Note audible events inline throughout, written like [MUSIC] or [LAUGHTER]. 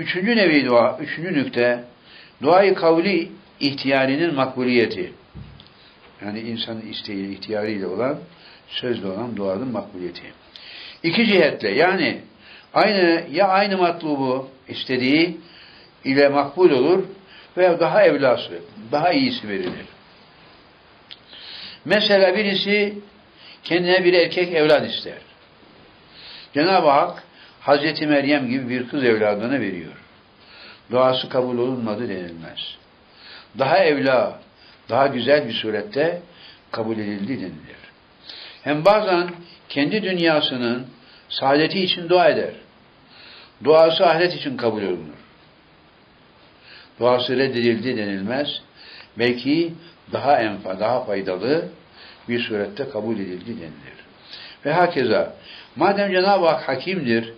Üçüncü nevi dua, üçüncü nükte, duayı kavli ihtiyarinin makbuliyeti. Yani insanın isteği, ihtiyarıyla olan, sözle olan duanın makbuliyeti. İki cihetle yani aynı ya aynı matlubu istediği ile makbul olur veya daha evlası, daha iyisi verilir. Mesela birisi kendine bir erkek evlat ister. Cenab-ı Hak Hazreti Meryem gibi bir kız evladını veriyor. Duası kabul olunmadı denilmez. Daha evla, daha güzel bir surette kabul edildi denilir. Hem bazen kendi dünyasının saadeti için dua eder. Duası ahiret için kabul olunur. Duası reddedildi denilmez. Belki daha enfa, daha faydalı bir surette kabul edildi denilir. Ve hakeza, madem Cenab-ı Hak hakimdir,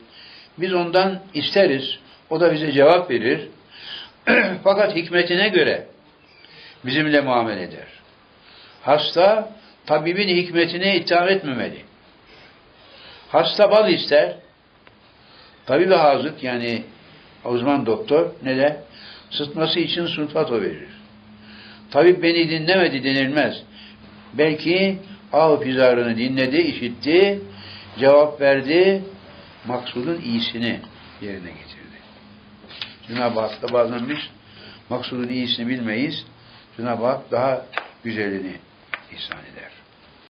biz ondan isteriz, o da bize cevap verir. [CLEARS THROAT] Fakat hikmetine göre bizimle muamele eder. Hasta, tabibin hikmetine itham etmemeli. Hasta bal ister, tabibi hazık yani uzman doktor ne der? Sıtması için sulfato verir. Tabip beni dinlemedi denilmez. Belki av pizarını dinledi, işitti, cevap verdi, maksudun iyisini yerine getirdi. Cenab-ı Hak da bazen biz maksudun iyisini bilmeyiz. Cenab-ı Hak daha güzelini ihsan eder.